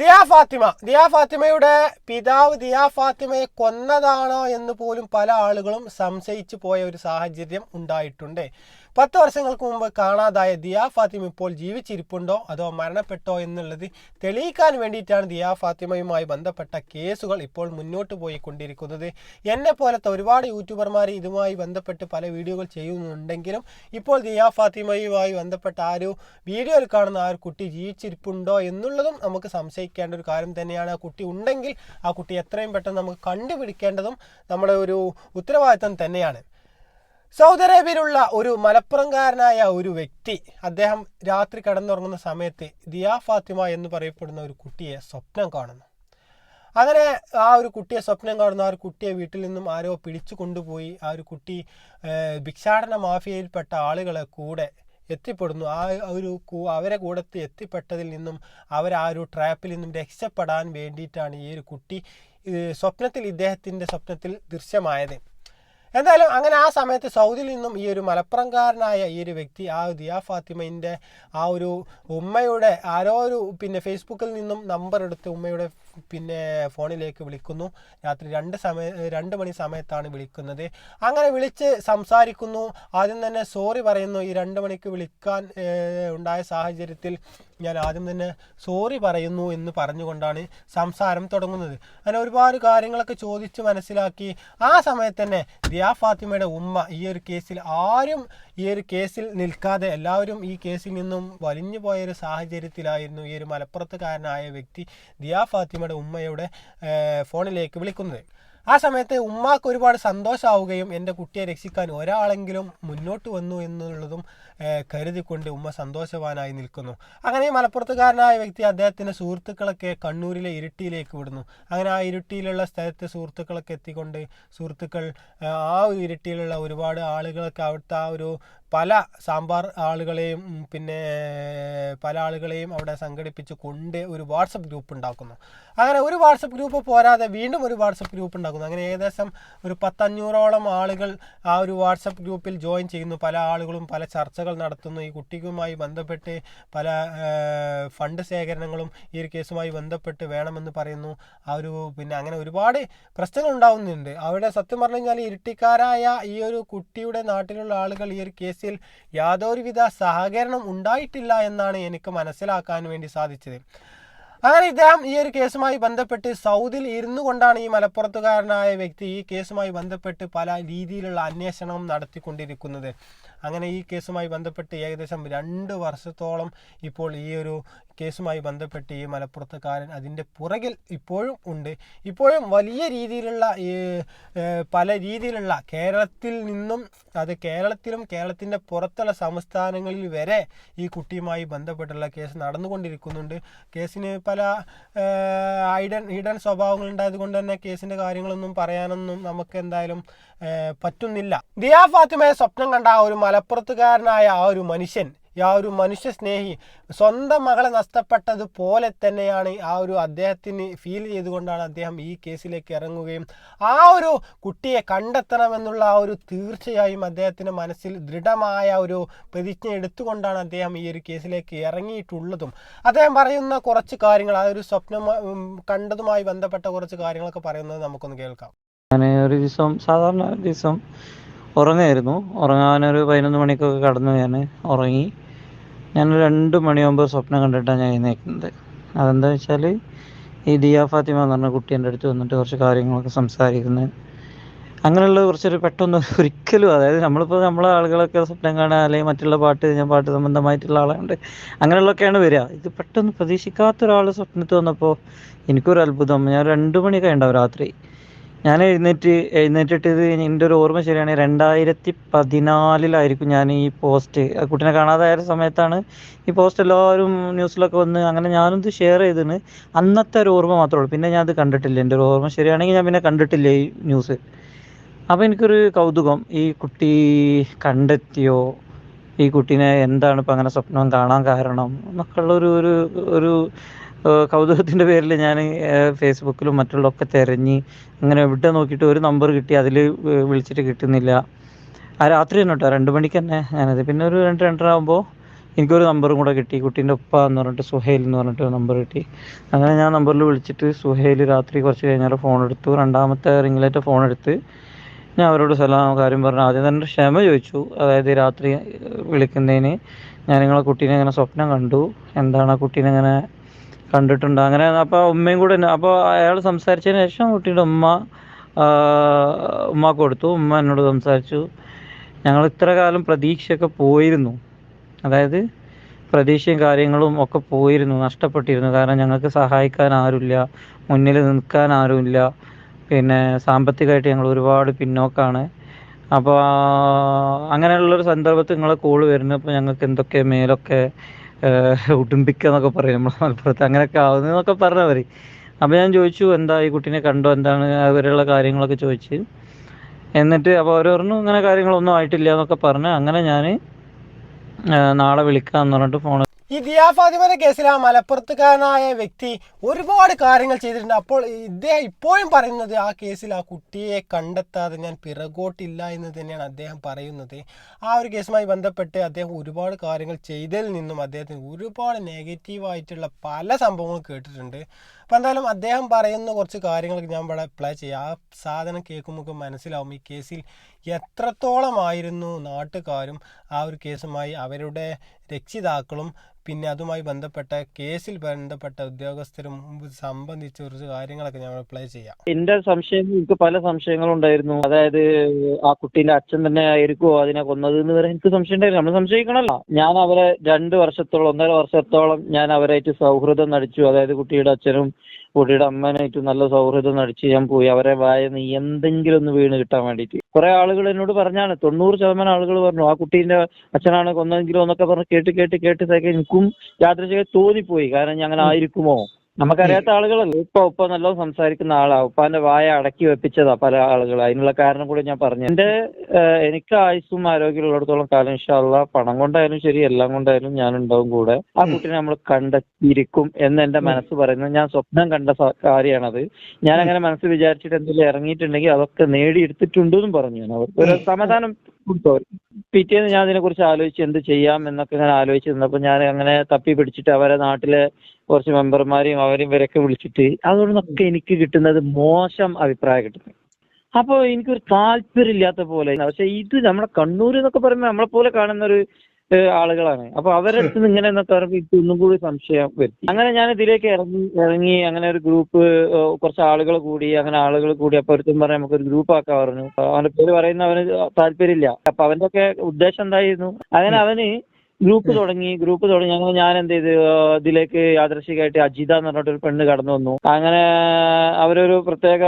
ദിയാ ഫാത്തിമ. ദിയാ ഫാത്തിമയുടെ പിതാവ് ദിയാ ഫാത്തിമയെ കൊന്നതാണോ എന്ന് പോലും പല ആളുകളും സംശയിച്ചു പോയ ഒരു സാഹചര്യം ഉണ്ടായിട്ടുണ്ട്. പത്ത് വർഷങ്ങൾക്ക് മുമ്പ് കാണാതായ ദിയാ ഫാത്തിമ ഇപ്പോൾ ജീവിച്ചിരിപ്പുണ്ടോ? അതോ മരണപ്പെട്ടോ എന്നുള്ളത് തെളിയിക്കാൻ വേണ്ടിയിട്ടാണ് ദിയാ ഫാത്തിമയുമായി ബന്ധപ്പെട്ട കേസുകൾ ഇപ്പോൾ മുന്നോട്ട് പോയിക്കൊണ്ടിരിക്കുന്നത്. എന്നെ പോലത്തെ ഒരുപാട് യൂട്യൂബർമാർ ഇതുമായി ബന്ധപ്പെട്ട് പല വീഡിയോകൾ ചെയ്യുന്നുണ്ടെങ്കിലും ഇപ്പോൾ ദിയാ ഫാത്തിമയുമായി ബന്ധപ്പെട്ട ആ ഒരു വീഡിയോയിൽ കാണുന്ന ആ ഒരു കുട്ടി ജീവിച്ചിരിപ്പുണ്ടോ എന്നുള്ളതും നമുക്ക് സംശയിക്കേണ്ട ഒരു കാര്യം തന്നെയാണ്. ആ കുട്ടി ഉണ്ടെങ്കിൽ ആ കുട്ടി എത്രയും പെട്ടെന്ന് നമുക്ക് കണ്ടുപിടിക്കേണ്ടതും നമ്മുടെ ഒരു ഉത്തരവാദിത്തം തന്നെയാണ്. സൗദി അറേബ്യയിലുള്ള ഒരു മലപ്പുറംകാരനായ ഒരു വ്യക്തി അദ്ദേഹം രാത്രി കിടന്നുറങ്ങുന്ന സമയത്ത് ദിയാ ഫാത്തിമ എന്ന് പറയപ്പെടുന്ന ഒരു കുട്ടിയെ സ്വപ്നം കാണുന്നു. അങ്ങനെ ആ ഒരു കുട്ടിയെ സ്വപ്നം കാണുന്ന ആ ഒരു കുട്ടിയെ വീട്ടിൽ നിന്നും ആരോ പിടിച്ചു കൊണ്ടുപോയി. ആ ഒരു കുട്ടി ഭിക്ഷാടന മാഫിയയിൽപ്പെട്ട ആളുകളെ കൂടെ എത്തിപ്പെടുന്നു. ആ ഒരു അവരെ കൂടത്ത് എത്തിപ്പെട്ടതിൽ നിന്നും അവർ ആ ഒരു ട്രാപ്പിൽ നിന്നും രക്ഷപ്പെടാൻ വേണ്ടിയിട്ടാണ് ഈ ഒരു കുട്ടി സ്വപ്നത്തിൽ ഇദ്ദേഹത്തിന്റെ സ്വപ്നത്തിൽ ദൃശ്യമായത്. എന്തായാലും അങ്ങനെ ആ സമയത്ത് സൗദിയിൽ നിന്നും ഈ ഒരു മലപ്പുറംകാരനായ ഈ ഒരു വ്യക്തി ആ ദിയാ ഫാത്തിമയിന്റെ ആ ഒരു ഉമ്മയുടെ ആരോ ഒരു പിന്നെ ഫേസ്ബുക്കിൽ നിന്നും നമ്പർ എടുത്ത് ഉമ്മയുടെ പിന്നെ ഫോണിലേക്ക് വിളിക്കുന്നു. രാത്രി രണ്ട് സമയ രണ്ട് മണി സമയത്താണ് വിളിക്കുന്നത്. അങ്ങനെ വിളിച്ച് സംസാരിക്കുന്നു. ആദ്യം തന്നെ സോറി പറയുന്നു. ഈ രണ്ട് മണിക്ക് വിളിക്കാൻ ഉണ്ടായ സാഹചര്യത്തിൽ ഞാൻ ആദ്യം തന്നെ സോറി പറയുന്നു എന്ന് പറഞ്ഞുകൊണ്ടാണ് സംസാരം തുടങ്ങുന്നത്. അങ്ങനെ ഒരുപാട് കാര്യങ്ങളൊക്കെ ചോദിച്ച് മനസ്സിലാക്കി. ആ സമയത്ത് തന്നെ ദിയാ ഫാത്തിമയുടെ ഉമ്മ ഈ ഒരു കേസിൽ ആരും ഈ ഒരു കേസിൽ നിൽക്കാതെ എല്ലാവരും ഈ കേസിൽ നിന്നും വലിഞ്ഞു പോയ ഒരു സാഹചര്യത്തിലായിരുന്നു. ഈ ഒരു മലപ്പുറത്തുകാരനായ വ്യക്തി ദിയാ ഫാത്തിമയുടെ ഉമ്മയുടെ ഫോണിലേക്ക് വിളിക്കുന്നത്. ആ സമയത്ത് ഉമ്മാക്ക് ഒരുപാട് സന്തോഷമാവുകയും എന്റെ കുട്ടിയെ രക്ഷിക്കാൻ ഒരാളെങ്കിലും മുന്നോട്ട് വന്നു എന്നുള്ളതും കരുതിക്കൊണ്ട് ഉമ്മ സന്തോഷവാനായി നിൽക്കുന്നു. അങ്ങനെ മലപ്പുറത്തുകാരനായ വ്യക്തി അദ്ദേഹത്തിന്റെ സുഹൃത്തുക്കളൊക്കെ കണ്ണൂരിലെ ഇരുട്ടിയിലേക്ക് വിടുന്നു. അങ്ങനെ ആ ഇരുട്ടിയിലുള്ള സ്ഥലത്ത് സുഹൃത്തുക്കളൊക്കെ എത്തിക്കൊണ്ട് സുഹൃത്തുക്കൾ ആ ഒരു ഇരുട്ടിയിലുള്ള ഒരുപാട് ആളുകളൊക്കെ അവിടുത്തെ ആ ഒരു പല സാമ്പാർ ആളുകളെയും പിന്നെ പല ആളുകളെയും അവിടെ സംഘടിപ്പിച്ച് കൊണ്ട് ഒരു വാട്സപ്പ് ഗ്രൂപ്പ് ഉണ്ടാക്കുന്നു. അങ്ങനെ ഒരു വാട്സപ്പ് ഗ്രൂപ്പ് പോരാതെ വീണ്ടും ഒരു വാട്സപ്പ് ഗ്രൂപ്പ് ഉണ്ടാക്കുന്നു. അങ്ങനെ ഏകദേശം ഒരു പത്തഞ്ഞൂറോളം ആളുകൾ ആ ഒരു വാട്സപ്പ് ഗ്രൂപ്പിൽ ജോയിൻ ചെയ്യുന്നു. പല ആളുകളും പല ചർച്ചകൾ നടത്തുന്നു. ഈ കുട്ടിക്കുമായി ബന്ധപ്പെട്ട് പല ഫണ്ട് ശേഖരണങ്ങളും ഈ ഒരു കേസുമായി ബന്ധപ്പെട്ട് വേണമെന്ന് പറയുന്നു. ആ ഒരു പിന്നെ അങ്ങനെ ഒരുപാട് പ്രശ്നങ്ങൾ ഉണ്ടാവുന്നുണ്ട്. അവിടെ സത്യം പറഞ്ഞു കഴിഞ്ഞാൽ ഇരുട്ടിക്കാരായ ഈ ഒരു കുട്ടിയുടെ നാട്ടിലുള്ള ആളുകൾ ഈ ഒരു കേസിൽ യാതൊരുവിധ സഹകരണം ഉണ്ടായിട്ടില്ല എന്നാണ് എനിക്ക് മനസ്സിലാക്കാൻ വേണ്ടി സാധിച്ചത്. അങ്ങനെ ഇദ്ദേഹം ഈ ഒരു കേസുമായി ബന്ധപ്പെട്ട് സൗദിയിൽ ഇരുന്നു കൊണ്ടാണ് ഈ മലപ്പുറത്തുകാരനായ വ്യക്തി ഈ കേസുമായി ബന്ധപ്പെട്ട് പല രീതിയിലുള്ള അന്വേഷണം നടത്തിക്കൊണ്ടിരിക്കുന്നത്. അങ്ങനെ ഈ കേസുമായി ബന്ധപ്പെട്ട് ഏകദേശം രണ്ട് വർഷത്തോളം ഇപ്പോൾ ഈ ഒരു കേസുമായി ബന്ധപ്പെട്ട് ഈ മലപ്പുറത്തുകാരൻ അതിന്റെ പുറകിൽ ഇപ്പോഴും ഉണ്ട്. ഇപ്പോഴും വലിയ രീതിയിലുള്ള ഈ പല രീതിയിലുള്ള കേരളത്തിൽ നിന്നും അത് കേരളത്തിലും കേരളത്തിന്റെ പുറത്തുള്ള സംസ്ഥാനങ്ങളിൽ വരെ ഈ കുട്ടിയുമായി ബന്ധപ്പെട്ടുള്ള കേസ് നടന്നുകൊണ്ടിരിക്കുന്നുണ്ട്. കേസിന് പല ഐഡൻ ഹിഡൻ സ്വഭാവങ്ങൾ ഉണ്ടായത് കൊണ്ട് തന്നെ കേസിന്റെ കാര്യങ്ങളൊന്നും പറയാനൊന്നും നമുക്ക് എന്തായാലും പറ്റുന്നില്ല. ദിയാ ഫാത്തിമയെ സ്വപ്നം കണ്ട ആ ഒരു മലപ്പുറത്തുകാരനായ ആ ഒരു മനുഷ്യൻ ആ ഒരു മനുഷ്യ സ്നേഹി സ്വന്തം മകളെ നഷ്ടപ്പെട്ടതുപോലെ തന്നെയാണ് ആ ഒരു അദ്ദേഹത്തിന് ഫീൽ ചെയ്തുകൊണ്ടാണ് അദ്ദേഹം ഈ കേസിലേക്ക് ഇറങ്ങുകയും ആ ഒരു കുട്ടിയെ കണ്ടെത്തണമെന്നുള്ള ആ ഒരു തീർച്ചയായും അദ്ദേഹത്തിന്റെ മനസ്സിൽ ദൃഢമായ ഒരു പ്രതിജ്ഞ എടുത്തുകൊണ്ടാണ് അദ്ദേഹം ഈ ഒരു കേസിലേക്ക് ഇറങ്ങിയിട്ടുള്ളതും. അദ്ദേഹം പറയുന്ന കുറച്ച് കാര്യങ്ങൾ ആ ഒരു സ്വപ്നം കണ്ടതുമായി ബന്ധപ്പെട്ട കുറച്ച് കാര്യങ്ങളൊക്കെ പറയുന്നത് നമുക്കൊന്ന് കേൾക്കാം. ഞാൻ ഒരു ദിവസം സാധാരണ ഒരു ദിവസം ഉറങ്ങായിരുന്നു. ഉറങ്ങാനൊരു പതിനൊന്ന് മണിക്കൊക്കെ കടന്നു ഞാൻ ഉറങ്ങി. ഞാൻ രണ്ട് മണിയാകുമ്പോൾ സ്വപ്നം കണ്ടിട്ടാണ് ഞാൻ എഴുന്നേക്കുന്നത്. അതെന്താ വെച്ചാൽ ഈ ദിയ ഫാത്തിമ എന്ന് പറഞ്ഞ കുട്ടി എന്റെ അടുത്ത് വന്നിട്ട് കുറച്ച് കാര്യങ്ങളൊക്കെ സംസാരിക്കുന്നത് അങ്ങനെയുള്ള കുറച്ചൊരു പെട്ടെന്ന് ഒരിക്കലും അതായത് നമ്മളിപ്പോൾ നമ്മളെ ആളുകളൊക്കെ സ്വപ്നം കാണുക അല്ലെങ്കിൽ മറ്റുള്ള പാട്ട് ഞാൻ പാട്ട് സംബന്ധമായിട്ടുള്ള ആളുണ്ട് അങ്ങനെയുള്ളതൊക്കെയാണ് വരിക. ഇത് പെട്ടെന്ന് പ്രതീക്ഷിക്കാത്ത ഒരാൾ സ്വപ്നത്തിൽ വന്നപ്പോൾ എനിക്കൊരു അത്ഭുതം. ഞാൻ രണ്ട് മണിയൊക്കെ ഉണ്ടാവും രാത്രി. ഞാൻ എഴുന്നേറ്റ് എഴുന്നേറ്റിട്ട് ഇത് എന്റെ ഒരു ഓർമ്മ ശരിയാണ്. രണ്ടായിരത്തി പതിനാലിലായിരിക്കും ഞാൻ ഈ പോസ്റ്റ് ആ കുട്ടീനെ കാണാതായ സമയത്താണ് ഈ പോസ്റ്റ് എല്ലാവരും ന്യൂസിലൊക്കെ വന്ന് അങ്ങനെ ഞാനും ഇത് ഷെയർ ചെയ്തിന്. അന്നത്തെ ഒരു ഓർമ്മ മാത്രമേ ഉള്ളൂ. പിന്നെ ഞാൻ അത് കണ്ടിട്ടില്ല. എന്റെ ഒരു ഓർമ്മ ശരിയാണെങ്കിൽ ഞാൻ പിന്നെ കണ്ടിട്ടില്ല ഈ ന്യൂസ് അപ്പോൾ എനിക്കൊരു കൗതുകം. ഈ കുട്ടി കണ്ടെത്തിയോ? ഈ കുട്ടീനെ എന്താണ് ഇപ്പം അങ്ങനെ സ്വപ്നം കാണാൻ കാരണം? എന്നൊക്കെ ഒരു ഒരു ഏഹ് കൗതുകത്തിന്റെ പേരിൽ ഞാൻ ഫേസ്ബുക്കിലും മറ്റുള്ളതൊക്കെ തിരഞ്ഞ് അങ്ങനെ എവിടെ നോക്കിയിട്ട് ഒരു നമ്പർ കിട്ടി അതിൽ വിളിച്ചിട്ട് കിട്ടുന്നില്ല. ആ രാത്രി തന്നെ കേട്ടോ രണ്ട് മണിക്ക് തന്നെ ഞാനത്. പിന്നെ ഒരു രണ്ട് രണ്ടര ആകുമ്പോൾ എനിക്കൊരു നമ്പറും കൂടെ കിട്ടി കുട്ടീന്റെ ഉപ്പ എന്ന് പറഞ്ഞിട്ട് സുഹേൽ എന്ന് പറഞ്ഞിട്ട് ഒരു നമ്പർ കിട്ടി. അങ്ങനെ ഞാൻ നമ്പറിൽ വിളിച്ചിട്ട് സുഹേൽ രാത്രി കുറച്ച് കഴിഞ്ഞാൽ ഫോൺ എടുത്തു. രണ്ടാമത്തെ റിംഗിലേറ്റ ഫോൺ എടുത്ത് ഞാൻ അവരോട് സലാം കാര്യം പറഞ്ഞു ആദ്യം തന്നെ ക്ഷമ ചോദിച്ചു. അതായത് രാത്രി വിളിക്കുന്നതിന് ഞാൻ നിങ്ങളെ കുട്ടീനെ ഇങ്ങനെ സ്വപ്നം കണ്ടു. എന്താണ് ആ കുട്ടീനെ ഇങ്ങനെ കണ്ടിട്ടുണ്ട്. അങ്ങനെ അപ്പോൾ ഉമ്മയും കൂടെ അപ്പോൾ അയാൾ സംസാരിച്ചതിന് ശേഷം കുട്ടിയുടെ ഉമ്മ ഉമ്മ കൊടുത്തു. ഉമ്മ എന്നോട് സംസാരിച്ചു. ഞങ്ങൾ ഇത്ര കാലം പ്രതീക്ഷയൊക്കെ പോയിരുന്നു. അതായത് പ്രതീക്ഷയും കാര്യങ്ങളും ഒക്കെ പോയിരുന്നു നഷ്ടപ്പെട്ടിരുന്നു. കാരണം ഞങ്ങൾക്ക് സഹായിക്കാൻ ആരുമില്ല മുന്നിൽ നിൽക്കാൻ ആരുമില്ല. പിന്നെ സാമ്പത്തികമായിട്ട് ഞങ്ങൾ ഒരുപാട് പിന്നോക്കാണ്. അപ്പോൾ അങ്ങനെയുള്ളൊരു സന്ദർഭത്തിൽ നിങ്ങളെ കോൾ വരുന്നപ്പോൾ ഞങ്ങൾക്ക് എന്തൊക്കെ മേലൊക്കെ ഏഹ്, ഉടുമ്പിക്കുക എന്നൊക്കെ പറയും നമ്മൾ മലപ്പുറത്ത്. അങ്ങനെയൊക്കെ ആവുന്നതെന്നൊക്കെ പറഞ്ഞവർ അപ്പോൾ ഞാൻ ചോദിച്ചു എന്താ ഈ കുട്ടീനെ കണ്ടോ? എന്താണ് അവരുള്ള കാര്യങ്ങളൊക്കെ ചോദിച്ച്. എന്നിട്ട് അപ്പോൾ അവർ ഇങ്ങനെ കാര്യങ്ങളൊന്നും ആയിട്ടില്ല എന്നൊക്കെ പറഞ്ഞ് അങ്ങനെ ഞാൻ നാളെ വിളിക്കാമെന്ന് പറഞ്ഞിട്ട് ഫോൺ ഈ ദിയാ ഫാത്തിമയുടെ കേസിൽ ആ മലപ്പുറത്തുകാരനായ വ്യക്തി ഒരുപാട് കാര്യങ്ങൾ ചെയ്തിട്ടുണ്ട്. അപ്പോൾ ഇദ്ദേഹം ഇപ്പോഴും പറയുന്നത് ആ കേസിൽ ആ കുട്ടിയെ കണ്ടെത്താതെ ഞാൻ പിറകോട്ടില്ല എന്ന് തന്നെയാണ് അദ്ദേഹം പറയുന്നത്. ആ ഒരു കേസുമായി ബന്ധപ്പെട്ട് അദ്ദേഹം ഒരുപാട് കാര്യങ്ങൾ ചെയ്തതിൽ നിന്നും അദ്ദേഹത്തിന് ഒരുപാട് നെഗറ്റീവായിട്ടുള്ള പല സംഭവങ്ങളും കേട്ടിട്ടുണ്ട്. അപ്പോൾ എന്തായാലും അദ്ദേഹം പറയുന്ന കുറച്ച് കാര്യങ്ങൾ ഞാൻ ഇവിടെ അപ്ലൈ ചെയ്യാം. ആ സാധനം കേൾക്കുമ്പോൾ മനസ്സിലാവും ഈ കേസിൽ എത്രത്തോളമായിരുന്നു നാട്ടുകാരും ആ ഒരു കേസുമായി അവരുടെ രക്ഷിതാക്കളും പിന്നെ അതുമായി ബന്ധപ്പെട്ട കേസിൽ ബന്ധപ്പെട്ട ഉദ്യോഗസ്ഥരും സംബന്ധിച്ച കുറച്ച് കാര്യങ്ങളൊക്കെ ഞാൻ അപ്ലൈ ചെയ്യാം. എന്റെ സംശയം എനിക്ക് പല സംശയങ്ങളും ഉണ്ടായിരുന്നു. അതായത് ആ കുട്ടീന്റെ അച്ഛൻ തന്നെ ആയിരിക്കുമോ അതിനെ കൊന്നത് എന്ന് വരെ എനിക്ക് സംശയം ഉണ്ടായിരുന്നു നമ്മൾ സംശയിക്കണല്ലോ ഞാൻ അവരെ രണ്ട് വർഷത്തോളം ഒന്നര വർഷത്തോളം ഞാൻ അവരായിട്ട് സൗഹൃദം നടിച്ചു. അതായത് കുട്ടിയുടെ അച്ഛനും കുട്ടിയുടെ അമ്മനായിട്ട് നല്ല സൗഹൃദം നടിച്ച് ഞാൻ പോയി. അവരെ വായന്ന് എന്തെങ്കിലും ഒന്ന് വീണ് കിട്ടാൻ വേണ്ടിയിട്ട്. കുറെ ആളുകൾ എന്നോട് പറഞ്ഞാണ്. തൊണ്ണൂറ് ശതമാനം ആളുകൾ പറഞ്ഞു ആ കുട്ടീന്റെ അച്ഛനാണ് കൊന്നതെങ്കിലും എന്നൊക്കെ പറഞ്ഞ് കേട്ട് കേട്ട് കേട്ട് എനിക്കും യാദൃശികം തോന്നിപ്പോയി. കാരണം ഞാൻ അങ്ങനെ ആയിരിക്കുമോ? നമുക്കറിയാത്ത ആളുകളല്ലേ? ഇപ്പൊ ഉപ്പ നല്ലോണം സംസാരിക്കുന്ന ആളാ. ഉപ്പാന്റെ വായ അടക്കി വെപ്പിച്ചതാ പല ആളുകൾ അതിനുള്ള കാരണം കൂടെ ഞാൻ പറഞ്ഞു എന്റെ എനിക്ക് ആയുസ്സും ആരോഗ്യമുള്ളിടത്തോളം കാലം ഇഷ്ടമുള്ള പണം കൊണ്ടായാലും ശരി എല്ലാം കൊണ്ടായാലും ഞാൻ ഉണ്ടാവും കൂടെ. ആ കുട്ടിനെ നമ്മൾ കണ്ടെത്തിയിരിക്കും എന്ന് എന്റെ മനസ്സ് പറയുന്നത് ഞാൻ സ്വപ്നം കണ്ട കാര്യമാണത് ഞാൻ അങ്ങനെ മനസ്സ് വിചാരിച്ചിട്ട് എന്തെങ്കിലും ഇറങ്ങിയിട്ടുണ്ടെങ്കിൽ അതൊക്കെ നേടിയെടുത്തിട്ടുണ്ട് എന്നും പറഞ്ഞു ഞാൻ. അവർക്ക് ഒരു സമാധാനം കൊടുത്തു അവർ. പിറ്റേന്ന് ഞാൻ അതിനെ കുറിച്ച് ആലോചിച്ച് എന്ത് ചെയ്യാം എന്നൊക്കെ ഞാൻ ആലോചിച്ച് നിന്നപ്പോൾ ഞാൻ അങ്ങനെ തപ്പി പിടിച്ചിട്ട് അവരെ നാട്ടിലെ കുറച്ച് മെമ്പർമാരെയും അവരെയും ഇവരൊക്കെ വിളിച്ചിട്ട് അതുകൊണ്ടൊക്കെ എനിക്ക് കിട്ടുന്നത് മോശം അഭിപ്രായം കിട്ടുന്നത് അപ്പോൾ എനിക്കൊരു താല്പര്യം ഇല്ലാത്ത പോലെ പക്ഷെ ഇത് നമ്മുടെ കണ്ണൂർ എന്നൊക്കെ പറയുമ്പോൾ നമ്മളെ പോലെ കാണുന്ന ഒരു ആളുകളാണ്. അപ്പൊ അവരുടെ അടുത്ത് നിന്ന് ഇങ്ങനെ എന്നൊക്കെ പറയുമ്പോൾ എനിക്ക് ഒന്നും കൂടി സംശയം വരുത്തി. അങ്ങനെ ഞാൻ ഇതിലേക്ക് ഇറങ്ങി ഇറങ്ങി അങ്ങനെ ഒരു ഗ്രൂപ്പ് കുറച്ച് ആളുകൾ കൂടി അങ്ങനെ ആളുകൾ കൂടി അപ്പൊ ഒരുത്തും പറയാൻ നമുക്ക് ഒരു ഗ്രൂപ്പ് ആക്കാൻ പറഞ്ഞു. അവന്റെ പേര് പറയുന്ന അവന് താല്പര്യമില്ല. അപ്പൊ അവന്റെ ഒക്കെ ഉദ്ദേശം എന്തായിരുന്നു? അങ്ങനെ അവന് ഗ്രൂപ്പ് തുടങ്ങി ഗ്രൂപ്പ് തുടങ്ങി. അങ്ങനെ ഞാൻ എന്ത് ചെയ്തു? ഇതിലേക്ക് യാദൃശികമായിട്ട് അജിത എന്ന് പറഞ്ഞിട്ട് ഒരു പെണ്ണ് കടന്നു വന്നു. അങ്ങനെ അവരൊരു പ്രത്യേക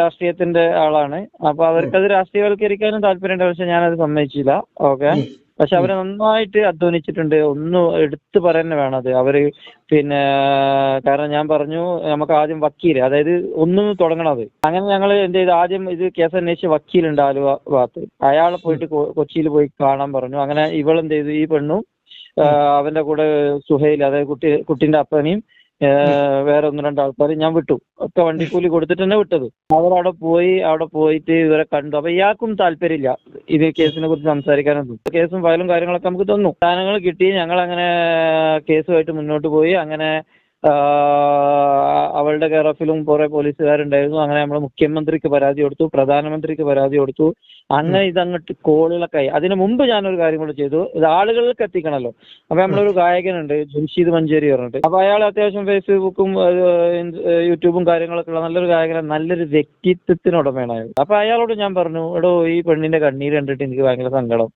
രാഷ്ട്രീയത്തിന്റെ ആളാണ്. അപ്പൊ അവർക്കത് രാഷ്ട്രീയവൽക്കരിക്കാനും താല്പര്യമുണ്ട്. പക്ഷെ ഞാനത് സമ്മതിച്ചില്ല. ഓക്കെ. പക്ഷെ അവർ നന്നായിട്ട് അധ്വാനിച്ചിട്ടുണ്ട്. ഒന്നും എടുത്തു പറയുന്നത് വേണം അത്. അവർ പിന്നെ കാരണം ഞാൻ പറഞ്ഞു നമുക്ക് ആദ്യം വക്കീൽ അതായത് ഒന്നും തുടങ്ങണത് അങ്ങനെ ഞങ്ങൾ എന്ത് ചെയ്തു? ആദ്യം ഇത് കേസ് അന്വേഷിച്ച് വക്കീലുണ്ട് ആലുവ ഭാഗത്ത് അയാളെ പോയിട്ട് കൊച്ചിയിൽ പോയി കാണാൻ പറഞ്ഞു. അങ്ങനെ ഇവളെന്ത് ചെയ്തു? ഈ പെണ്ണും അവന്റെ കൂടെ സുഹൈൽ അതായത് കുട്ടി കുട്ടിന്റെ അപ്പനെയും വേറെ ഒന്ന് രണ്ട് ആൾക്കാർ ഞാൻ വിട്ടു. ഒക്കെ വണ്ടിക്കൂലി കൊടുത്തിട്ട് തന്നെ വിട്ടത്. അവരവിടെ പോയി അവിടെ പോയിട്ട് ഇവരെ കണ്ടു. അപ്പൊ ഇയാൾക്കും താല്പര്യമില്ല ഇത് കേസിനെ കുറിച്ച് സംസാരിക്കാനൊന്നും. കേസും ഫയലും കാര്യങ്ങളൊക്കെ നമുക്ക് തന്നു. സാധനങ്ങൾ കിട്ടി ഞങ്ങൾ അങ്ങനെ കേസുമായിട്ട് മുന്നോട്ട് പോയി. അങ്ങനെ അവളുടെ കെയർ ഓഫിലും കുറെ പോലീസുകാരുണ്ടായിരുന്നു. അങ്ങനെ നമ്മൾ മുഖ്യമന്ത്രിക്ക് പരാതി കൊടുത്തു പ്രധാനമന്ത്രിക്ക് പരാതി കൊടുത്തു. അങ്ങനെ ഇതങ്ങോട്ട് കോളുകളൊക്കെ ആയി. അതിനു മുമ്പ് ഞാനൊരു കാര്യം കൂടെ ചെയ്തു. ഇത് ആളുകളിലേക്ക് എത്തിക്കണമല്ലോ അപ്പൊ നമ്മളൊരു ഗായകനുണ്ട് ജംഷീദ് മഞ്ചേരി പറഞ്ഞിട്ട്. അപ്പൊ അയാൾ അത്യാവശ്യം ഫേസ്ബുക്കും യൂട്യൂബും കാര്യങ്ങളൊക്കെ ഉള്ള നല്ലൊരു ഗായകനാണ്. നല്ലൊരു വ്യക്തിത്വത്തിനുടമയാണ് അയാൾ അപ്പൊ അയാളോട് ഞാൻ പറഞ്ഞു എടോ ഈ പെണ്ണിന്റെ കണ്ണീര് കണ്ടിട്ട് എനിക്ക് ഭയങ്കര സങ്കടം.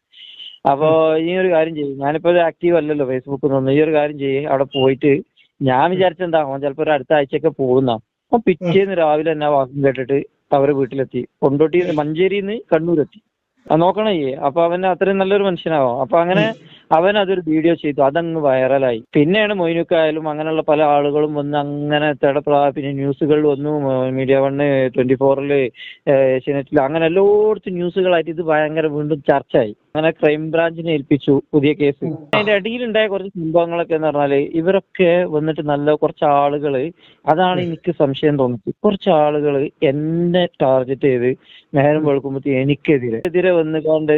അപ്പോ ഈ ഒരു കാര്യം ചെയ്യും. ഞാനിപ്പോ ആക്റ്റീവ് അല്ലല്ലോ ഫേസ്ബുക്കിൽ നിന്ന് ഈ ഒരു കാര്യം ചെയ്യേ. അവിടെ പോയിട്ട് ഞാൻ വിചാരിച്ചെന്താ അവൻ ചിലപ്പോ ഒരു അടുത്ത ആഴ്ചയൊക്കെ പോകുന്ന. അപ്പൊ പിറ്റേന്ന് രാവിലെ തന്നെ വാക്കും കേട്ടിട്ട് അവരെ വീട്ടിലെത്തി. കൊണ്ടോട്ടി മഞ്ചേരിന്ന് കണ്ണൂരെത്തി. നോക്കണേ അപ്പൊ അവൻ അത്രയും നല്ലൊരു മനുഷ്യനാവും? അപ്പൊ അങ്ങനെ അവൻ അതൊരു വീഡിയോ ചെയ്തു. അതങ്ങ് വൈറലായി പിന്നെയാണ് മൊയ്നുക്കായാലും അങ്ങനെയുള്ള പല ആളുകളും വന്ന് അങ്ങനെ തടപ്രാ പിന്നെ ന്യൂസുകളിൽ വന്നു. മീഡിയ വണ് ട്വന്റി ഫോറിൽ ഏഷ്യനെറ്റിൽ അങ്ങനെ എല്ലായിടത്തും ന്യൂസുകളായിട്ട് ഇത് ഭയങ്കര വീണ്ടും ചർച്ചയായി. അങ്ങനെ ക്രൈംബ്രാഞ്ചിനെ ഏൽപ്പിച്ചു പുതിയ കേസ്. അതിന്റെ അടിയിലുണ്ടായ കുറച്ച് സംഭവങ്ങളൊക്കെ എന്ന് പറഞ്ഞാൽ ഇവരൊക്കെ വന്നിട്ട് നല്ല കുറച്ച് ആളുകൾ അതാണ് എനിക്ക് സംശയം തോന്നുന്നത് കുറച്ച് ആളുകൾ എന്നെ ടാർഗറ്റ് ചെയ്ത് നേരം വെളുക്കുമ്പോഴത്തേ എനിക്കെതിരെ എതിരെ വന്ന് കണ്ട്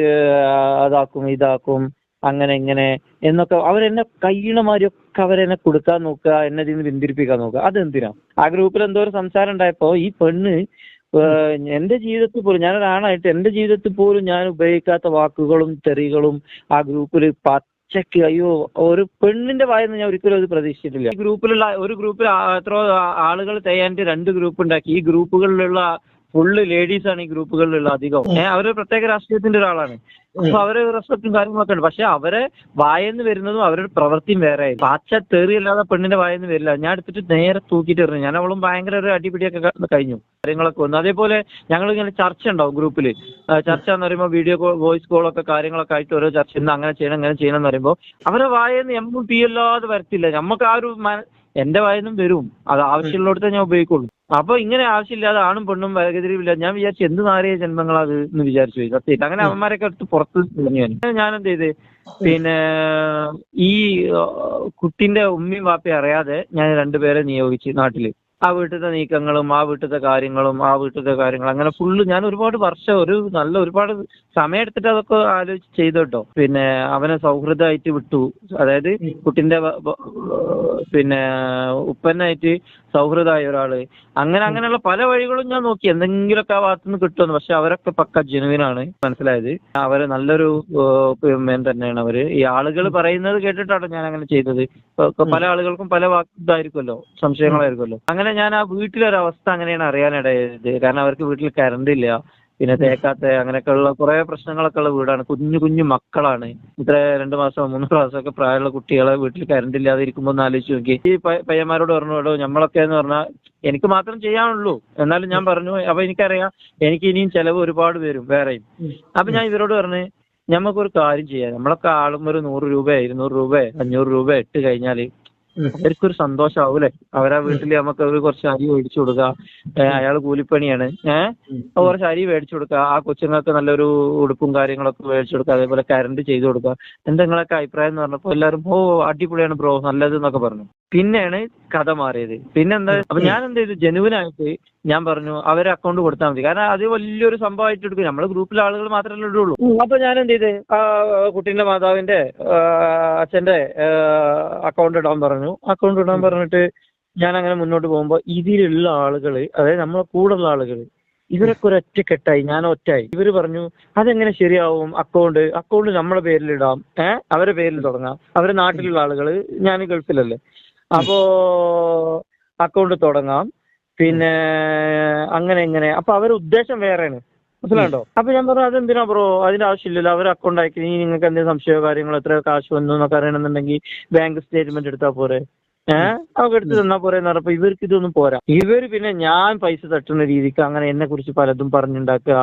അതാക്കും ഇതാക്കും അങ്ങനെ ഇങ്ങനെ എന്നൊക്കെ അവരെന്നെ കഴിയണ മാതിരിയൊക്കെ അവരെന്നെ കൊടുക്കാൻ നോക്കുക എന്നെ ഇതിൽ നിന്ന് പിന്തിരിപ്പിക്കാൻ നോക്കുക. അതെന്തിനാ? ആ ഗ്രൂപ്പിൽ എന്തോ ഒരു സംസാരം ഉണ്ടായപ്പോ ഈ പെണ്ണ് എന്റെ ജീവിതത്തിൽ പോലും ഞാനൊരാണായിട്ട് എന്റെ ജീവിതത്തിൽ പോലും ഞാൻ ഉപയോഗിക്കാത്ത വാക്കുകളും തെറികളും ആ ഗ്രൂപ്പിൽ പച്ചക്ക് അയ്യോ ഒരു പെണ്ണിന്റെ വായെന്ന് ഞാൻ ഒരിക്കലും അത് പ്രതീക്ഷിച്ചിട്ടില്ല. ഈ ഗ്രൂപ്പിലുള്ള ഒരു ഗ്രൂപ്പിൽ എത്ര ആളുകൾ തയ്യാണ്ട് രണ്ട് ഗ്രൂപ്പ് ഉണ്ടാക്കി. ഈ ഗ്രൂപ്പുകളിലുള്ള ഫുള്ള് ലേഡീസ് ആണ് ഈ ഗ്രൂപ്പുകളിലുള്ള അധികം. ഏഹ് അവർ പ്രത്യേക രാഷ്ട്രീയത്തിന്റെ ഒരാളാണ്. അപ്പൊ അവരെ റെസ്പെക്റ്റും കാര്യങ്ങളൊക്കെ ഉണ്ട്. പക്ഷെ അവരെ വായെന്ന് വരുന്നതും അവരുടെ പ്രവൃത്തിയും വേറെ പാച്ച തെറിയല്ലാതെ പെണ്ണിന്റെ വായെന്ന് വരില്ല. ഞാൻ എടുത്തിട്ട് നേരെ തൂക്കിട്ട് എറിഞ്ഞു ഞാൻ അവളും ഭയങ്കര ഒരു അടിപിടിയൊക്കെ കഴിഞ്ഞു. കാര്യങ്ങളൊക്കെ വന്നു. അതേപോലെ ഞങ്ങൾ ഇങ്ങനെ ചർച്ച ഉണ്ടാവും ഗ്രൂപ്പിൽ ചർച്ച എന്ന് പറയുമ്പോൾ വീഡിയോ കോൾ വോയിസ് കോളൊക്കെ കാര്യങ്ങളൊക്കെ ആയിട്ട് ഓരോ ചർച്ച. ഇന്ന് അങ്ങനെ ചെയ്യണം അങ്ങനെ ചെയ്യണം എന്ന് പറയുമ്പോൾ അവരെ വായെന്ന് എമ്മും പി അല്ലാതെ വരത്തില്ല. നമുക്ക് ആ ഒരു എന്റെ വായെന്നും വരും. അത് ആവശ്യമുള്ളിടത്തേ ഞാൻ ഉപയോഗിക്കുള്ളൂ. അപ്പൊ ഇങ്ങനെ ആവശ്യമില്ലാതെ ആണും പെണ്ണും വേഗതിരിവില്ല ഞാൻ വിചാരിച്ചു എന്ത് നാറിയ ജന്മങ്ങളാ അത് എന്ന് വിചാരിച്ചു പോയി. സത്യമായിട്ട്. അങ്ങനെ അവന്മാരൊക്കെ എടുത്ത് പുറത്ത് പറഞ്ഞു ഞാൻ എന്ത് ചെയ്ത്? പിന്നെ ഈ കുട്ടിന്റെ ഉമ്മയും വാപ്പയും അറിയാതെ ഞാൻ രണ്ടുപേരെ നിയോഗിച്ച് നാട്ടിൽ. ആ വീട്ടിലത്തെ നീക്കങ്ങളും ആ വീട്ടിലത്തെ കാര്യങ്ങളും ആ വീട്ടിലത്തെ കാര്യങ്ങൾ അങ്ങനെ ഫുള്ള് ഞാൻ ഒരുപാട് വർഷം ഒരു നല്ല ഒരുപാട് സമയം എടുത്തിട്ട് അതൊക്കെ ആലോചിച്ച് ചെയ്തു കേട്ടോ പിന്നെ അവനെ സൗഹൃദമായിട്ട് വിട്ടു. അതായത് കുട്ടിന്റെ പിന്നെ ഉപ്പനായിട്ട് സൗഹൃദമായ ഒരാൾ. അങ്ങനെ അങ്ങനെയുള്ള പല വഴികളും ഞാൻ നോക്കി. എന്തെങ്കിലുമൊക്കെ ആ ഭാഗത്തുനിന്ന് കിട്ടുമെന്ന്. പക്ഷെ അവരൊക്കെ പക്ക ജെനുവിനാണ് മനസ്സിലായത്. അവർ നല്ലൊരു മേൻ തന്നെയാണ് അവർ. ഈ ആളുകൾ പറയുന്നത് കേട്ടിട്ടാണ് ഞാൻ അങ്ങനെ ചെയ്തത് പല ആളുകൾക്കും പല വാക്കുതായിരിക്കുമല്ലോ സംശയങ്ങളായിരിക്കുമല്ലോ. അങ്ങനെ ഞാൻ ആ വീട്ടിലൊരവസ്ഥ അങ്ങനെയാണ് അറിയാനിടയായത് കാരണം അവർക്ക് വീട്ടിൽ കറണ്ട് ഇല്ല. പിന്നെ തേക്കാത്ത അങ്ങനെയൊക്കെ ഉള്ള കുറെ പ്രശ്നങ്ങളൊക്കെ ഉള്ള വീടാണ്. കുഞ്ഞു കുഞ്ഞു മക്കളാണ്. ഇത്ര രണ്ട് മാസം മൂന്ന് മാസമൊക്കെ പ്രായമുള്ള കുട്ടികളെ വീട്ടിൽ കറണ്ട് ഇല്ലാതെ ഇരിക്കുമ്പോൾ ഒന്ന് ആലോചിച്ച് നോക്കി. ഈ പയ്യന്മാരോട് പറഞ്ഞു കേട്ടോ നമ്മളൊക്കെ എന്ന് പറഞ്ഞാൽ എനിക്ക് മാത്രം ചെയ്യാനുള്ളൂ. എന്നാലും ഞാൻ പറഞ്ഞു അപ്പൊ എനിക്കറിയാം. എനിക്ക് ഇനിയും ചെലവ് ഒരുപാട് വരും വേറെയും. അപ്പൊ ഞാൻ ഇവരോട് പറഞ്ഞു നമുക്കൊരു കാര്യം ചെയ്യാം. നമ്മളൊക്കെ ആളും ഒരു നൂറ് രൂപ ഇരുന്നൂറ് രൂപ അഞ്ഞൂറ് രൂപ ഇട്ട് കഴിഞ്ഞാൽ അവർക്കൊരു അല്ലെ അവരാ വീട്ടിൽ നമുക്ക് അവർ കുറച്ച് അരി മേടിച്ചു കൊടുക്ക. അയാൾ കൂലിപ്പണിയാണ്. ഏഹ് കുറച്ച് അരി മേടിച്ചു കൊടുക്കുക ആ കൊച്ചുങ്ങൾക്ക് നല്ലൊരു ഉടുപ്പും കാര്യങ്ങളൊക്കെ മേടിച്ചു കൊടുക്കുക അതേപോലെ കറണ്ട് ചെയ്തു കൊടുക്കുക എന്താ നിങ്ങളൊക്കെ അഭിപ്രായം എന്ന് പറഞ്ഞപ്പോ എല്ലാരും ഓ അടിപൊളിയാണ് ബ്രോ. നല്ലത് എന്നൊക്കെ പറഞ്ഞു. പിന്നെയാണ് കഥ മാറിയത്. പിന്നെന്താ അപ്പൊ ഞാൻ എന്ത് ചെയ്തു ജനുവിനായിട്ട് ഞാൻ പറഞ്ഞു അവരെ അക്കൗണ്ട് കൊടുത്താൽ മതി. കാരണം അത് വലിയൊരു സംഭവമായിട്ട് എടുക്കും. നമ്മളെ ഗ്രൂപ്പിലെ ആളുകൾ മാത്രമല്ല ഇടുള്ളൂ. അപ്പൊ ഞാൻ എന്ത് ചെയ്ത് ആ കുട്ടീന്റെ മാതാവിന്റെ അച്ഛന്റെ അക്കൗണ്ട് ഇടാൻ പറഞ്ഞു. അക്കൗണ്ട് ഇടാൻ പറഞ്ഞിട്ട് ഞാൻ അങ്ങനെ മുന്നോട്ട് പോകുമ്പോൾ ഇതിലുള്ള ആളുകൾ അതായത് നമ്മളെ കൂടെയുള്ള ആളുകൾ ഇവരൊക്കെ ഒരു ഒറ്റക്കെട്ടായി ഞാൻ ഒറ്റായി ഇവർ പറഞ്ഞു അതെങ്ങനെ ശരിയാവും? അക്കൗണ്ട് അക്കൗണ്ട് നമ്മളെ പേരിലിടാം. ഏഹ് അവരെ പേരിൽ തുടങ്ങാം. അവരെ നാട്ടിലുള്ള ആളുകൾ ഞാൻ ഗൾഫിലല്ലേ. അപ്പോ അക്കൗണ്ട് തുടങ്ങാം. പിന്നെ അങ്ങനെ ഇങ്ങനെ. അപ്പൊ അവരുടെ ഉദ്ദേശം വേറെയാണ്. മനസ്സിലാണ്ടോ അപ്പൊ ഞാൻ പറഞ്ഞു അതെന്തിനാ ബ്രോ അതിന്റെ ആവശ്യമില്ലല്ലോ. അവർ അക്കൗണ്ട് അയക്കി നിങ്ങൾക്ക് എന്തെങ്കിലും സംശയമോ കാര്യങ്ങളോ എത്ര കാശ് വന്നു എന്നൊക്കെ അറിയണമെന്നുണ്ടെങ്കിൽ ബാങ്ക് സ്റ്റേറ്റ്മെന്റ് എടുത്താൽ പോരെ. ഏഹ് അവർക്ക് എടുത്ത് തന്നാ പോരെ എന്ന് പറഞ്ഞപ്പോ ഇവർക്ക് ഇതൊന്നും പോരാ. ഇവർ പിന്നെ ഞാൻ പൈസ തട്ടുന്ന രീതിക്ക് അങ്ങനെ എന്നെ കുറിച്ച് പലതും പറഞ്ഞുണ്ടാക്കുക.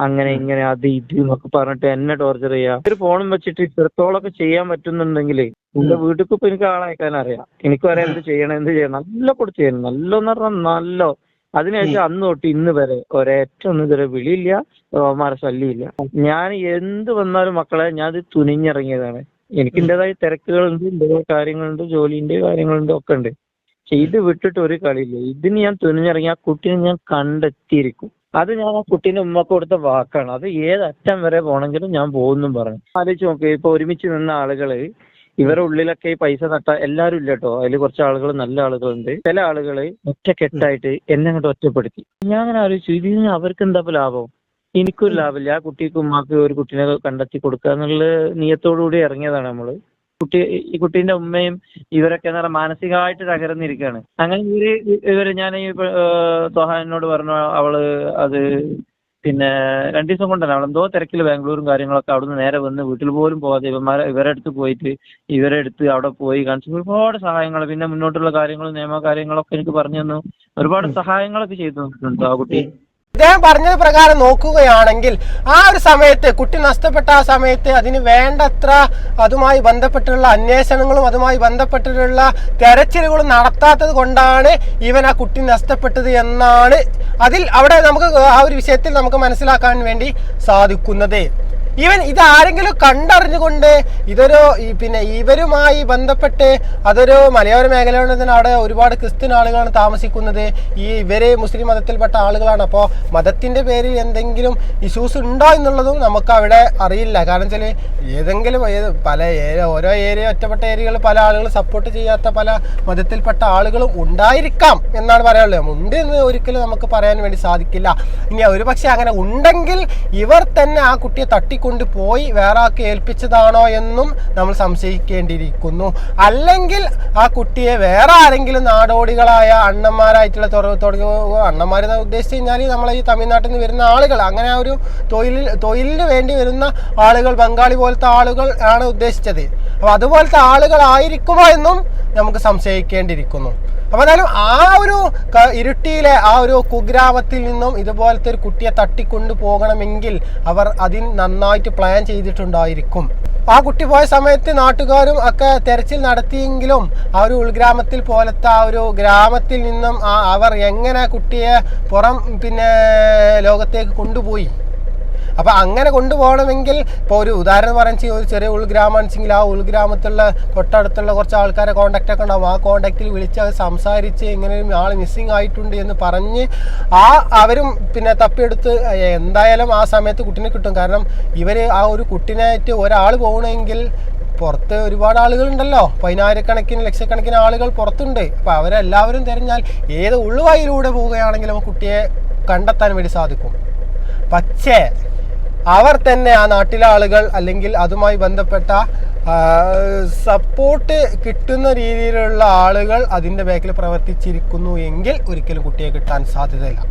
അങ്ങനെ ഇങ്ങനെ അത് ഇത് എന്നൊക്കെ പറഞ്ഞിട്ട് എന്നെ ടോർച്ചർ ചെയ്യുക ഒരു ഫോണും വെച്ചിട്ട് ഇത്രത്തോളൊക്കെ ചെയ്യാൻ പറ്റുന്നുണ്ടെങ്കിൽ എന്റെ വീട്ടിൽ ഇപ്പൊ എനിക്ക് ആളയക്കാൻ അറിയാം. എനിക്കും അറിയാം എന്ത് ചെയ്യണം എന്ത് ചെയ്യണം. നല്ല കൂടെ ചെയ്യണം. നല്ലോന്ന് പറഞ്ഞാൽ നല്ലോ. അതിനുശേഷം അന്ന് തൊട്ട് ഇന്ന് വരെ ഒരേറ്റ ഒന്നും ഇതുവരെ വിളിയില്ല. അവന്മാരെ ശല്യമില്ല. ഞാൻ എന്ത് വന്നാലും മക്കളെ ഞാൻ ഇത് തുനിഞ്ഞിറങ്ങിയതാണ്. എനിക്ക് എന്റേതായ തിരക്കുകളുണ്ട് എന്റേതായ കാര്യങ്ങളുണ്ട് ജോലിന്റെ കാര്യങ്ങളുണ്ട് ഒക്കെ ഉണ്ട്. പക്ഷെ ഇത് വിട്ടിട്ട് ഒരു കളിയില്ല. ഇതിന് ഞാൻ തുനിഞ്ഞിറങ്ങി ആ കുട്ടീനെ ഞാൻ കണ്ടെത്തിയിരിക്കും. അത് ഞാൻ ആ കുട്ടീന്റെ ഉമ്മക്ക് കൊടുത്ത വാക്കാണ്. അത് ഏത് അറ്റം വരെ പോണെങ്കിലും ഞാൻ പോകുന്നും പറഞ്ഞു. ആലോചിച്ച് നോക്ക് ഇപ്പൊ ഒരുമിച്ച് നിന്ന ആളുകൾ ഇവരുടെ ഉള്ളിലൊക്കെ ഈ പൈസ തട്ട എല്ലാരും ഇല്ല കേട്ടോ അതിൽ കുറച്ച് ആളുകൾ നല്ല ആളുകളുണ്ട്. ചില ആളുകൾ ഒറ്റക്കെട്ടായിട്ട് എന്നെ അങ്ങോട്ട് ഒറ്റപ്പെടുത്തി. ഞാൻ അങ്ങനെ ആലോചിച്ചു ഇതിന് അവർക്ക് എന്താ ലാഭം? എനിക്കൊരു ലാഭമില്ല ആ കുട്ടിക്ക് ഉമ്മാക്ക് ഒരു കുട്ടീനെ കണ്ടെത്തി കൊടുക്കുക എന്നുള്ള നിയത്തോടു കൂടി ഇറങ്ങിയതാണ് നമ്മൾ. കുട്ടി ഈ കുട്ടീന്റെ ഉമ്മയും ഇവരൊക്കെ എന്ന് പറഞ്ഞാൽ മാനസികമായിട്ട് തകർന്നിരിക്കുകയാണ്. അങ്ങനെ ഇവർ ഇവർ ഞാൻ ഈ തൊഹാനോട് പറഞ്ഞു അവൾ അത് പിന്നെ രണ്ടു ദിവസം അവൾ അവളെന്തോ തിരക്കിൽ ബാംഗ്ലൂരും കാര്യങ്ങളൊക്കെ അവിടുന്ന് നേരെ വന്ന് വീട്ടിൽ പോലും പോകാതെ ഇവന്മാരെ ഇവരെ അടുത്ത് പോയിട്ട് ഇവരെ അടുത്ത് അവിടെ പോയി കാണിച്ചു ഒരുപാട് സഹായങ്ങൾ പിന്നെ മുന്നോട്ടുള്ള കാര്യങ്ങളും നിയമ കാര്യങ്ങളൊക്കെ എനിക്ക് പറഞ്ഞു തന്നു. ഒരുപാട് സഹായങ്ങളൊക്കെ ചെയ്തു തന്നിട്ടുണ്ട് ആ കുട്ടി. ഇദ്ദേഹം പറഞ്ഞത് പ്രകാരം നോക്കുകയാണെങ്കിൽ ആ ഒരു സമയത്ത് കുട്ടി നഷ്ടപ്പെട്ട ആ സമയത്ത് അതിന് വേണ്ടത്ര അതുമായി ബന്ധപ്പെട്ടുള്ള അന്വേഷണങ്ങളും അതുമായി ബന്ധപ്പെട്ടിട്ടുള്ള തെരച്ചിലുകളും നടത്താത്തത് കൊണ്ടാണ് ഇവൻ ആ കുട്ടി നഷ്ടപ്പെട്ടത് എന്നാണ് അതിൽ അവിടെ നമുക്ക് ആ ഒരു വിഷയത്തിൽ നമുക്ക് മനസ്സിലാക്കാൻ വേണ്ടി സാധിക്കുന്നത്. ഈവൻ ഇതാരെങ്കിലും കണ്ടറിഞ്ഞുകൊണ്ട് ഇതൊരു പിന്നെ ഇവരുമായി ബന്ധപ്പെട്ട് അതൊരു മലയോര മേഖലയാണ് തന്നെ അവിടെ ഒരുപാട് ക്രിസ്ത്യൻ ആളുകളാണ് താമസിക്കുന്നത്. ഈ ഇവരെ മുസ്ലിം മതത്തിൽപ്പെട്ട ആളുകളാണ്. അപ്പോൾ മതത്തിന്റെ പേരിൽ എന്തെങ്കിലും ഇഷ്യൂസ് ഉണ്ടോ എന്നുള്ളതും നമുക്ക് അവിടെ അറിയില്ല. കാരണം വെച്ചാൽ ഏതെങ്കിലും ഏത് പല ഓരോ ഏരിയ ഒറ്റപ്പെട്ട ഏരിയകൾ പല ആളുകൾ സപ്പോർട്ട് ചെയ്യാത്ത പല മതത്തിൽപ്പെട്ട ആളുകളും ഉണ്ടായിരിക്കാം എന്നാണ് പറയാനുള്ളത്. ഉണ്ട് എന്ന് ഒരിക്കലും നമുക്ക് പറയാൻ വേണ്ടി സാധിക്കില്ല. ഇനി ഒരു പക്ഷേ അങ്ങനെ ഉണ്ടെങ്കിൽ ഇവർ തന്നെ ആ കുട്ടിയെ തട്ടിക്കൊണ്ട് പോയി വേറെ ഏൽപ്പിച്ചതാണോ എന്നും നമ്മൾ സംശയിക്കേണ്ടിയിരിക്കുന്നു. അല്ലെങ്കിൽ ആ കുട്ടിയെ വേറെ ആരെങ്കിലും നാടോടികളായ അണ്ണന്മാരായിട്ടുള്ള തുടങ്ങി അണ്ണന്മാരെന്ന് ഉദ്ദേശിച്ച് കഴിഞ്ഞാൽ നമ്മളെ ഈ തമിഴ്നാട്ടിൽ നിന്ന് വരുന്ന ആളുകൾ അങ്ങനെ ആ ഒരു തൊഴിലിൽ തൊഴിലിന് വേണ്ടി വരുന്ന ആളുകൾ ബംഗാളി പോലത്തെ ആളുകൾ ആണ് ഉദ്ദേശിച്ചത്. അപ്പോൾ അതുപോലത്തെ ആളുകളായിരിക്കുമോ എന്നും നമുക്ക് സംശയിക്കേണ്ടിയിരിക്കുന്നു. അപ്പോൾ എന്തായാലും ആ ഒരു ഇരുട്ടിയിലെ ആ ഒരു കുഗ്രാമത്തിൽ നിന്നും ഇതുപോലത്തെ ഒരു കുട്ടിയെ തട്ടിക്കൊണ്ടു പോകണമെങ്കിൽ അവർ അതിന് നന്നായിട്ട് പ്ലാൻ ചെയ്തിട്ടുണ്ടായിരിക്കും. ആ കുട്ടി പോയ സമയത്ത് നാട്ടുകാരും ഒക്കെ തെരച്ചിൽ നടത്തിയെങ്കിലും ആ ഒരു ഉൾഗ്രാമത്തിൽ പോലത്തെ ആ ഒരു ഗ്രാമത്തിൽ നിന്നും അവർ എങ്ങനെ കുട്ടിയെ പുറം പിന്നെ ലോകത്തേക്ക് കൊണ്ടുപോയി? അപ്പൊ അങ്ങനെ കൊണ്ടുപോകണമെങ്കിൽ ഇപ്പോൾ ഒരു ഉദാഹരണം പറഞ്ഞ ഒരു ചെറിയ ഉൾഗ്രാമാണെങ്കിൽ ആ ഉൾഗ്രാമത്തിലുള്ള തൊട്ടടുത്തുള്ള കുറച്ച് ആൾക്കാരെ കോണ്ടാക്റ്റ് ഒക്കെ ഉണ്ടാവും. ആ കോണ്ടാക്റ്റിൽ വിളിച്ച് സംസാരിച്ച് ഇങ്ങനെ ആൾ മിസ്സിങ് ആയിട്ടുണ്ട് എന്ന് പറഞ്ഞ് ആ അവരും പിന്നെ തപ്പിയെടുത്ത് എന്തായാലും ആ സമയത്ത് കുട്ടീനെ കിട്ടും. കാരണം ഇവർ ആ ഒരു കുട്ടീനായിട്ട് ഒരാൾ പോകണമെങ്കിൽ പുറത്ത് ഒരുപാട് ആളുകളുണ്ടല്ലോ പതിനായിരക്കണക്കിന് ലക്ഷക്കണക്കിന് ആളുകൾ പുറത്തുണ്ട്. അപ്പോൾ അവരെല്ലാവരും തിരഞ്ഞാൽ ഏത് ഉള്ളുവായിലൂടെ പോവുകയാണെങ്കിലും കുട്ടിയെ കണ്ടെത്താൻ വേണ്ടി സാധിക്കും. പക്ഷേ അവർ തന്നെ ആ നാട്ടിലെ ആളുകൾ അല്ലെങ്കിൽ അതുമായി ബന്ധപ്പെട്ട സപ്പോർട്ട് കിട്ടുന്ന രീതിയിലുള്ള ആളുകൾ അതിന്റെ ബാക്കിൽ പ്രവർത്തിച്ചിരിക്കുന്നു എങ്കിൽ ഒരിക്കലും കുട്ടിയെ കിട്ടാൻ സാധ്യതയില്ല.